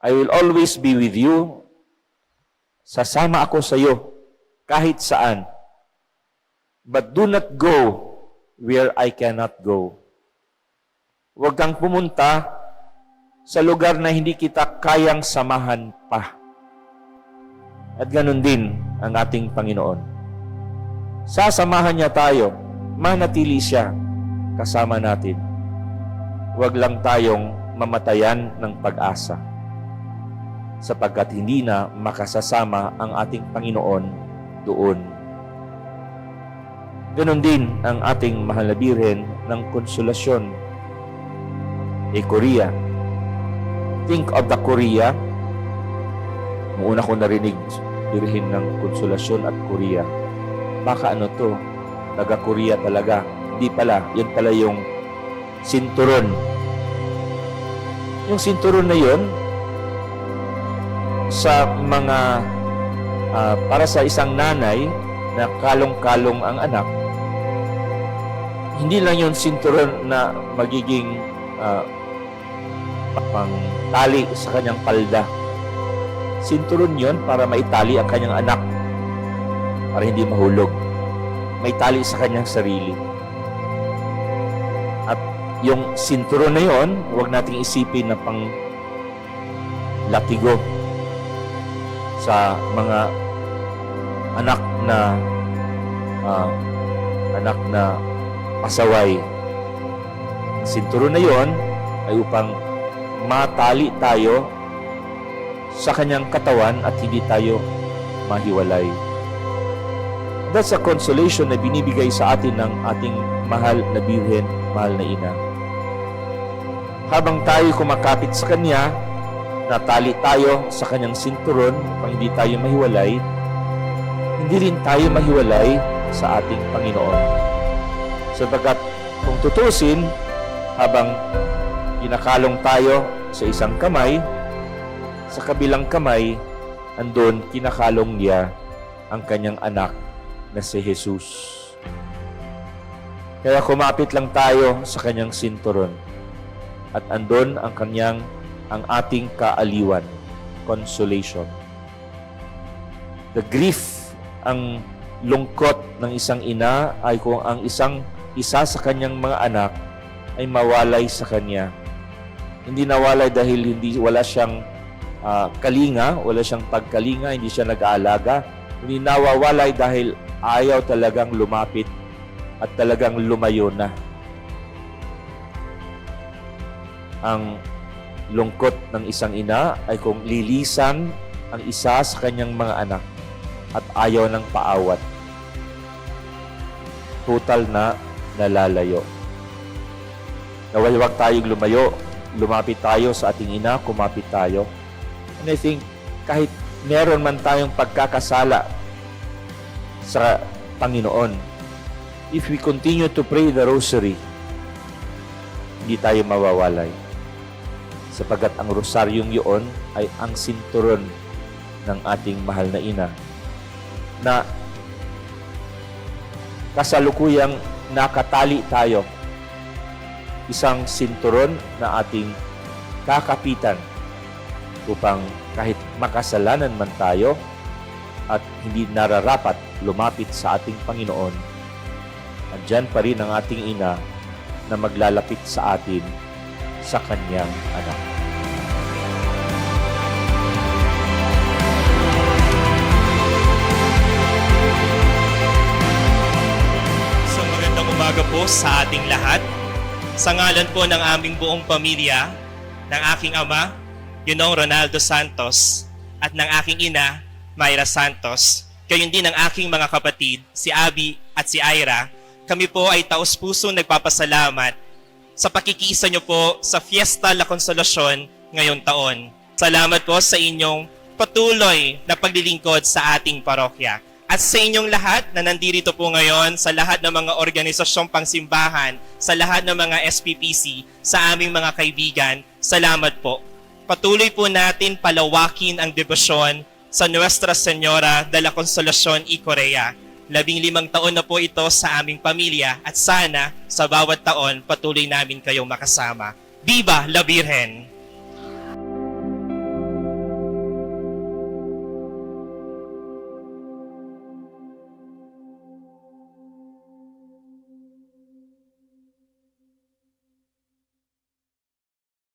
I will always be with you. Sasama ako sa iyo kahit saan. But do not go where I cannot go. Huwag kang pumunta sa lugar na hindi kita kayang samahan pa. At ganun din ang ating Panginoon. Sasamahan niya tayo, manatili siya kasama natin. Huwag lang tayong mamatayan ng pag-asa sapagkat hindi na makasasama ang ating Panginoon doon. Ganon din ang ating mahal ng konsolasyon. E Korea. Think of the Korea. Nung una ko narinig birhen ng konsolasyon at Korea. Baka ano to? Taga Korea talaga. Hindi pala. Yun pala yung sinturon. Yung sinturon na yun, sa mga ah, para sa isang nanay na kalong-kalong ang anak, hindi lang yun sinturon na magiging ah, pang tali sa kanyang palda. Sinturon yun para maitali ang kanyang anak para hindi mahulog. May tali sa kanyang sarili. At yung sinturon na yon, huwag nating isipin na pang latigo sa mga anak na ah, anak na pasaway. Ang sinturon na yon ay upang matali tayo sa kanyang katawan at hindi tayo mahiwalay. That's a consolation na binibigay sa atin ng ating mahal na birhen, mahal na ina. Habang tayo kumakapit sa Kanya, natali tayo sa Kanyang sinturon upang hindi tayo mahiwalay, hindi rin tayo mahiwalay sa ating Panginoon. Sapagkat kung tutusin, habang ginakalong tayo sa isang kamay, sa kabilang kamay, andun kinakalong niya ang kanyang anak na si Jesus. Kaya kumapit lang tayo sa kanyang sinturon at andun ang kanyang ang ating kaaliwan, consolation. The grief, ang lungkot ng isang ina ay kung ang isang isa sa kanyang mga anak ay mawalay sa kanya. Hindi nawalay dahil hindi wala siyang ah, kalinga, wala siyang pagkalinga, hindi siya nag-aalaga. Hindi nawawalay dahil ayaw talagang lumapit at talagang lumayo na. Ang lungkot ng isang ina ay kung lilisan ang isa sa kanyang mga anak at ayaw ng paawat. Total na nalalayo. Naway huwag tayong lumayo. Lumapit tayo sa ating ina, kumapit tayo. And I think kahit meron man tayong pagkakasala sa Panginoon, if we continue to pray the rosary, hindi tayo mawawalay. Sapagat ang rosaryong yun ay ang sinturon ng ating mahal na ina na kasalukuyang nakatali tayo. Isang sinturon na ating kakapitan upang kahit makasalanan man tayo at hindi nararapat lumapit sa ating Panginoon, andyan pa rin ang ating ina na maglalapit sa atin sa kanyang anak. So magandang umaga po sa ating lahat. Sa ngalan po ng aming buong pamilya, ng aking ama, Ginong Ronaldo Santos, at ng aking ina, Myra Santos, gayon din ng aking mga kapatid, si Abby at si Ira, kami po ay taus-puso nagpapasalamat sa pakikiisa niyo po sa Fiesta La Consolacion ngayong taon. Salamat po sa inyong patuloy na paglilingkod sa ating parokya. At sa inyong lahat na nandito po ngayon, sa lahat ng mga organisasyong pangsimbahan, sa lahat ng mga SPPC, sa aming mga kaibigan, salamat po. Patuloy po natin palawakin ang debosyon sa Nuestra Señora de la Consolacion y Korea. Labing limang taon na po ito sa aming pamilya at sana sa bawat taon patuloy namin kayong makasama. Viva la Virgen!